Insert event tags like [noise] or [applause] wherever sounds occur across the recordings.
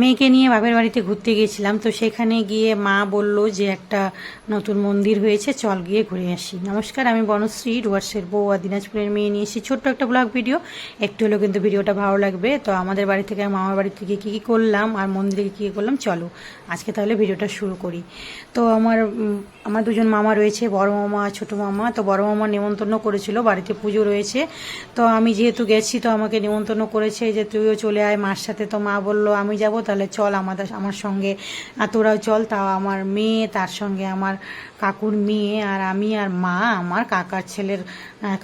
মেয়েকে নিয়ে বাপের বাড়িতে ঘুরতে গিয়েছিলাম, তো সেখানে গিয়ে মা বলল যে একটা নতুন মন্দির হয়েছে, চল গিয়ে ঘুরে আসি। নমস্কার, আমি বনশ্রী, ডুয়ার্সের বউ আর দিনাজপুরের মেয়ে নিয়ে এসেছি। ছোট্ট একটা ব্লগ ভিডিও। একটু হলেও কিন্তু ভিডিওটা ভালো লাগবে। তো আমাদের বাড়ি থেকে মামার বাড়ি থেকে কী কী করলাম আর মন্দিরে কী কী করলাম, চলো আজকে তাহলে ভিডিওটা শুরু করি। তো আমার আমার দুজন মামা রয়েছে, বড় মামা ছোটো মামা। তো বড় মামা নেমন্তন্ন করেছিল, বাড়িতে পুজো রয়েছে। তো আমি যেহেতু গেছি, তো আমাকে নেমন্তন্ন করেছে যে তুইও চলে আয়, মার সাথে তো মা বলল, আমি যাব তাহলে চল আমাদের, আমার সঙ্গে। আর তোরাও চল, তাও আমার মেয়ে, তার সঙ্গে আমার কাকুর মেয়ে, আর আমি আর মা, আমার কাকার ছেলের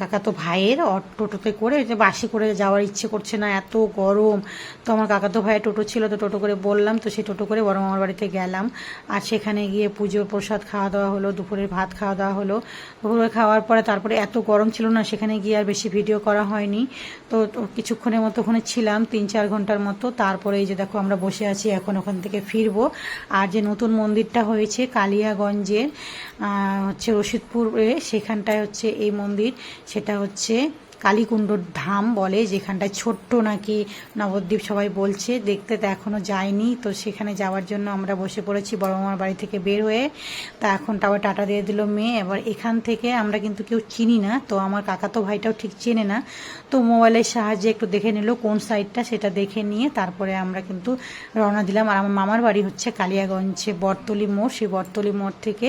কাকা তো ভাইয়ের টোটোতে করে যে বাসে করে যাওয়ার ইচ্ছে করছে না, এত গরম। তো আমার কাকা তো ভাইয়ের টোটো ছিল, তো টোটো করে বললাম, তো সেই টোটো করে বড় মামার বাড়িতে গেলাম। আর সেখানে গিয়ে পুজো প্রসাদ খাওয়া দাওয়া হলো, দুপুরের ভাত খাওয়া দাওয়া হলো। দুপুরে খাওয়ার পরে তারপরে এত গরম ছিল না, সেখানে গিয়ে আর বেশি ভিডিও করা হয়নি। তো কিছুক্ষণের মতো ওখানে ছিলাম, তিন চার ঘণ্টার মতো। তারপরে এই যে দেখো আমরা বসে আছি, এখন ওখান থেকে ফিরবো। আর যে নতুন মন্দিরটা হয়েছে কালিয়াগঞ্জের হচ্ছে রশিদপুরে, সেখানটায় হচ্ছে এই মন্দির। সেটা হচ্ছে কালীকুণ্ডর ধাম বলে, যেখানটায় ছোট্ট নাকি নবদ্বীপ সবাই বলছে, দেখতে তো এখনও যায়নি। তো সেখানে যাওয়ার জন্য আমরা বসে পড়েছি, বড় মামার বাড়ি থেকে বের হয়ে। তা এখন টাওয়ার টাটা দিয়ে দিল মেয়ে। এবার এখান থেকে আমরা কিন্তু কেউ চিনি না, তো আমার কাকা তো ভাইটাও ঠিক চেনে না। তো মোবাইলের সাহায্যে একটু দেখে নিল কোন সাইডটা সেটা দেখে নিয়ে তারপরে আমরা কিন্তু রওনা দিলাম। আর আমার মামার বাড়ি হচ্ছে কালিয়াগঞ্জে, বটতলি মোড়। সেই বটতলি মোড় থেকে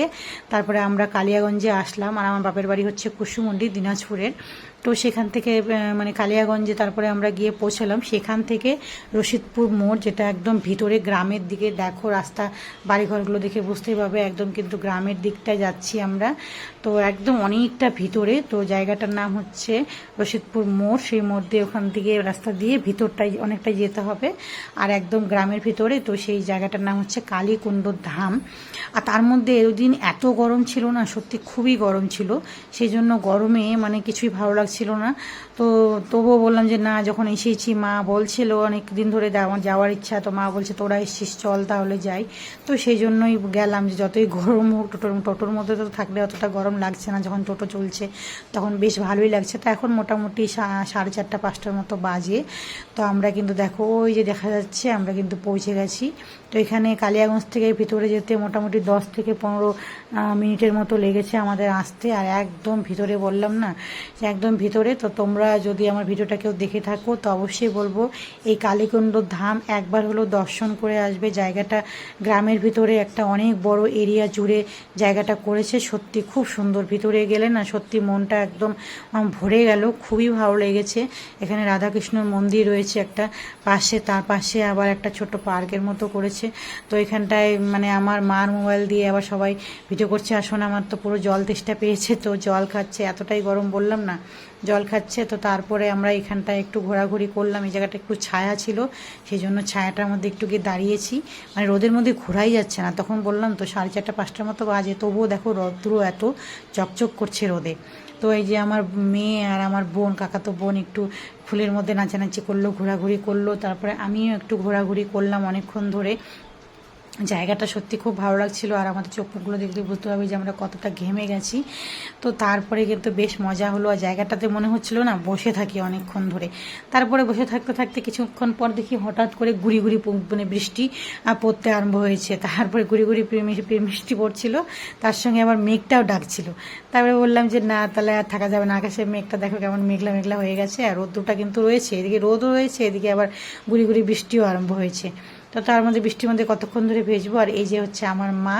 তারপরে আমরা কালিয়াগঞ্জে আসলাম। আর আমার বাপের বাড়ি হচ্ছে কুসুমন্ডি, দিনাজপুরের। তো সেখান থেকে মানে কালিয়াগঞ্জে তারপরে আমরা গিয়ে পৌঁছালাম। সেখান থেকে রশিদপুর মোড়, যেটা একদম ভিতরে গ্রামের দিকে, দেখো রাস্তা, বাড়িঘরগুলো দেখে বুঝতেই পারবে, একদম কিন্তু গ্রামের দিকটায় যাচ্ছি আমরা। তো একদম অনেকটা ভিতরে, তো জায়গাটার নাম হচ্ছে রশিদপুর মোড়। সেই মোড় দিয়ে ওখান থেকে রাস্তা দিয়ে ভিতরটাই অনেকটাই যেতে হবে। আর একদম গ্রামের ভিতরে, তো সেই জায়গাটার নাম হচ্ছে কালীকুণ্ড ধাম। আর তার মধ্যে এদিন এত গরম ছিল না, সত্যি খুবই গরম ছিল। সেই জন্য গরমে মানে কিছুই ভালো লাগছিল না। তো তবুও বললাম যে, না, যখন এসেছি, মা বলছিল অনেক দিন ধরে আমার যাওয়ার ইচ্ছা, তো মা বলছে, তোরা এসছিস, চল তাহলে যাই। তো সেই জন্যই গেলাম যে, যতই গরম হোক, টোটোর টোটোর মধ্যে তো থাকলে অতটা গরম লাগছে না যখন টোটো চলছে, তখন বেশ ভালোই লাগছে। তো এখন মোটামুটি সাড়ে চারটা, পাঁচটার মতো বাজে। তো আমরা কিন্তু দেখো, ওই যে দেখা যাচ্ছে, আমরা কিন্তু পৌঁছে গেছি। তো এখানে কালিয়াগঞ্জ থেকে ভিতরে যেতে মোটামুটি দশ থেকে পনেরো মিনিটের মতো লেগেছে আমাদের আসতে। আর একদম ভিতরে বললাম না একদম ভিতরে, তো তোমরা যদি আমার ভিডিওটা কেউ দেখে থাকো, তো অবশ্যই বলব, এই কালীকুণ্ড ধাম একবার হলো দর্শন করে আসবে। জায়গাটা গ্রামের ভিতরে একটা অনেক বড় এরিয়া জুড়ে জায়গাটা করেছে। সত্যি খুব সুন্দর ভিতরে গেলে না, সত্যি মনটা একদম ভরে গেল। খুবই ভালো লেগেছে। এখানে রাধাকৃষ্ণর মন্দির রয়েছে একটা পাশে, তার পাশে আবার একটা ছোট পার্কের মতো করেছে। তো এখানটায় মানে আমার মার মোবাইল দিয়ে আবার সবাই ভিডিও করছে। আসলে আমার তো পুরো জল তেষ্টা পেয়েছে, তো জল খাচ্ছে। এতটাই গরম বললাম না। জল খাচ্ছে, তো তারপরে আমরা এখানটায় একটু ঘোরাঘুরি করলাম। এই জায়গাটা একটু ছায়া ছিল সেই জন্য ছায়াটার মধ্যে একটু গিয়ে দাঁড়িয়েছি। মানে রোদের মধ্যে ঘোরাই যাচ্ছে না। তখন বললাম, তো সাড়ে চারটা, পাঁচটার মতো বাজে, তবুও দেখো রৌদ্র এত চকচক করছে রোদে। তো এই যে আমার মেয়ে আর আমার বোন, কাকাতো বোন একটু ফুলের মধ্যে নাচানাচি করল, ঘোরাঘুরি করল। তারপরে আমিও একটু ঘোরাঘুরি করলাম অনেকক্ষণ ধরে। জায়গাটা সত্যি খুব ভালো লাগছিল আর আমাদের চোখ মুখগুলো দেখলে বুঝতে পারবে যে আমরা কতটা ঘেমে গেছি। তো তারপরে কিন্তু বেশ মজা হলো আর জায়গাটাতে মনে হচ্ছিল না বসে থাকি অনেকক্ষণ ধরে। তারপরে বসে থাকতে থাকতে কিছুক্ষণ পর দেখি হঠাৎ করে গুড়ি গুড়ি মানে বৃষ্টি পড়তে আরম্ভ হয়েছে। তারপরে গুড়ি গুড়ি বৃষ্টি পড়ছিল, তার সঙ্গে আবার মেঘটাও ডাকছিল। তারপরে বললাম যে, না, তাহলে আর থাকা যাবে না। আকাশে মেঘটা দেখো কেমন মেঘলা মেঘলা হয়ে গেছে আর রোদ্দুরটা কিন্তু রয়েছে। এদিকে রোদও রয়েছে, এদিকে আবার গুড়ি গুড়ি বৃষ্টিও আরম্ভ হয়েছে। তো তার মধ্যে বৃষ্টির মধ্যে কতক্ষণ ধরে ভেজবো? আর এই যে হচ্ছে আমার মা,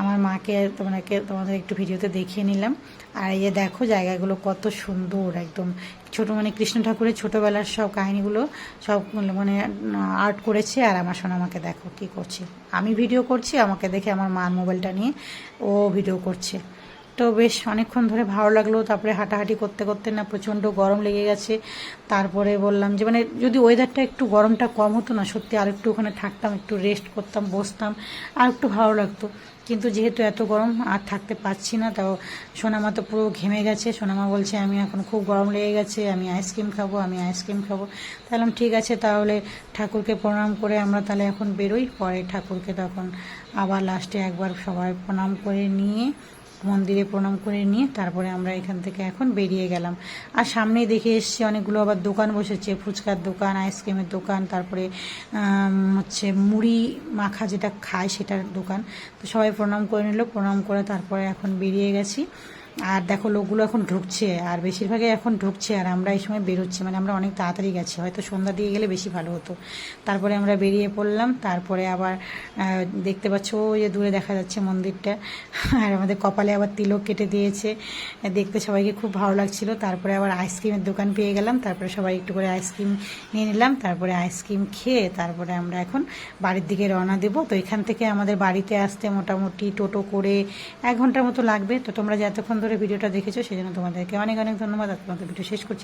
আমার মাকে তোমাকে, তোমাদের একটু ভিডিওতে দেখিয়ে নিলাম। আর এই যে দেখো জায়গাগুলো কত সুন্দর একদম। ছোট মানে কৃষ্ণ ঠাকুরের ছোটবেলার সব কাহিনীগুলো সব মানে আর্ট করেছে। আর আমার সোনা আমাকে দেখো কি করছে। আমি ভিডিও করছি, আমাকে দেখে আমার মার মোবাইলটা নিয়ে ও ভিডিও করছে। তো বেশ অনেকক্ষণ ধরে ভালো লাগল। তারপরে হাঁটাহাঁটি করতে করতে না প্রচণ্ড গরম লেগে গেছে। তারপরে বললাম যে মানে যদি ওয়েদারটা একটু গরমটা কম হতো না, সত্যি আর একটু ওখানে থাকতাম, একটু রেস্ট করতাম, বসতাম, আর একটু ভালো লাগতো। কিন্তু যেহেতু এত গরম, আর থাকতে পারছি না, তাও সোনামা তো পুরো ঘেমে গেছে। সোনামা বলছে, আমি এখন খুব গরম লেগে গেছে, আমি আইসক্রিম খাব, আমি আইসক্রিম খাব। তাহলে ঠিক আছে, তাহলে ঠাকুরকে প্রণাম করে আমরা তাহলে এখন বেরোই। পরে ঠাকুরকে তখন আবার লাস্টে একবার সবাই প্রণাম করে নিয়ে মন্দিরে প্রণাম করে নিয়ে তারপরে আমরা এখান থেকে এখন বেরিয়ে গেলাম। আর সামনেই দেখে এসছি অনেকগুলো আবার দোকান বসেছে, ফুচকার দোকান, আইসক্রিমের দোকান, তারপরে হচ্ছে মুড়ি মাখা যেটা খায় সেটার দোকান। তো সবাই প্রণাম করে নিল, প্রণাম করে তারপরে এখন বেরিয়ে গেছি। আর দেখো, লোকগুলো এখন ঢুকছে, আর বেশিরভাগই এখন ঢুকছে, আর আমরা এই সময় বেরোচ্ছি মানে আমরা অনেক তাড়াতাড়ি গেছি, হয়তো সন্ধ্যা দিয়ে গেলে বেশি ভালো হতো। তারপরে আমরা বেরিয়ে পড়লাম, তারপরে আবার দেখতে পাচ্ছ, ওই যে দূরে দেখা যাচ্ছে মন্দিরটা, [laughs] আর আমাদের কপালে আবার তিলক কেটে দিয়েছে। দেখতে সবাইকে খুব ভালো লাগছিল, তারপরে আবার আইসক্রিমের দোকান পেয়ে গেলাম, তারপরে সবাই একটু করে আইসক্রিম নিয়ে নিলাম, তারপরে আইসক্রিম খেয়ে তারপরে আমরা এখন বাড়ির দিকে রওনা দেব। তো এখান থেকে আমাদের বাড়িতে আসতে মোটামুটি টোটো করে এক ঘণ্টার মতো লাগবে। তো তোমরা যে এতক্ষণ ধরে ভিডিওটা দেখেছ সেজন্য তোমাদেরকে অনেক অনেক ধন্যবাদ। আর তোমাদের ভিডিও শেষ করছি।